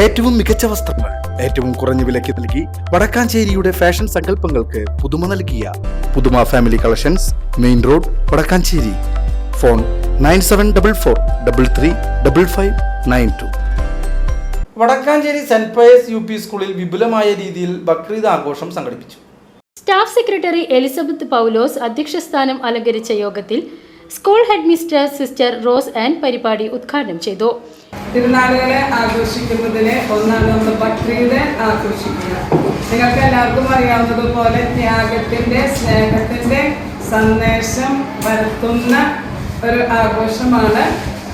ഏറ്റവും മികച്ച വസ്ത്രങ്ങൾ ഏറ്റവും കുറഞ്ഞ വിലയ്ക്ക് നൽകി വടക്കാഞ്ചേരിയുടെ ഫാഷൻ സങ്കല്പങ്ങൾക്ക് പുതുമ നൽകിയ പുതുമ family collections main road Vadakkanchery. Phone nine seven double four double three double five nine two. Vadakkanchery saint Pius U P സ്കൂളിൽ വിപുലമായ രീതിയിൽ ബക്രീദ് ആഘോഷം സംഘടിപ്പിച്ചു. സ്റ്റാഫ് സെക്രട്ടറി എലിസബത്ത് പൗലോസ് അധ്യക്ഷസ്ഥാനം അലങ്കരിച്ച യോഗത്തിൽ school head mister sister Rose and പരിപാടി ഉദ്ഘാടനം ചെയ്തു. തിരുനാളുകളെ ആഘോഷിക്കുന്നതിന് ഒന്നാണ് നമ്മൾ ബക്രീദ് ആഘോഷിക്കുക. നിങ്ങൾക്ക് എല്ലാവർക്കും അറിയാവുന്നതുപോലെ ത്യാഗത്തിന്റെ സ്നേഹത്തിന്റെ സന്ദേശം വരുത്തുന്ന ഒരു ആഘോഷമാണ്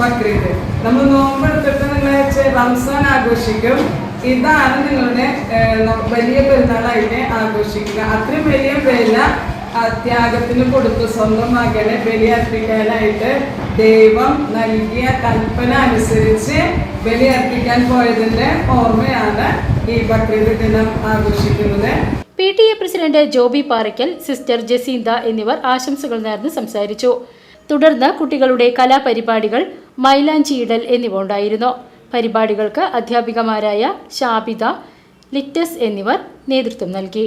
ബക്രീദ്. നമ്മൾ നോമ്പെടുത്തിട്ട് നിങ്ങൾ റംസാൻ ആഘോഷിക്കും. ഇതാണ് നിങ്ങളുടെ വലിയ പെരുന്നാളായിട്ട് ആഘോഷിക്കുക. അത്രയും വലിയ വില ആ ത്യാഗത്തിന് കൊടുത്തു. സ്വന്തം മകനെ ബലിയർപ്പിക്കാനായിട്ട് ദൈവം നൽകിയ കൽപ്പന അനുസരിച്ച് ബലിയർപ്പിക്കാൻ പോയതിന്റെ ഓർമ്മയാണ് ഈ ബക്രീദ് ദിനം ആഘോഷിക്കുന്നത്. P T A president Joby Parackal sister Jacintha എന്നിവർ ആശംസകൾ നേർന്ന് സംസാരിച്ചു. തുടർന്ന് കുട്ടികളുടെ കലാപരിപാടികൾ മൈലാഞ്ചിയിടൽ എന്നിവ ഉണ്ടായിരുന്നു. പരിപാടികൾക്ക് അധ്യാപികമാരായ ഷാബിത ലിറ്റസ് എന്നിവർ നേതൃത്വം നൽകി.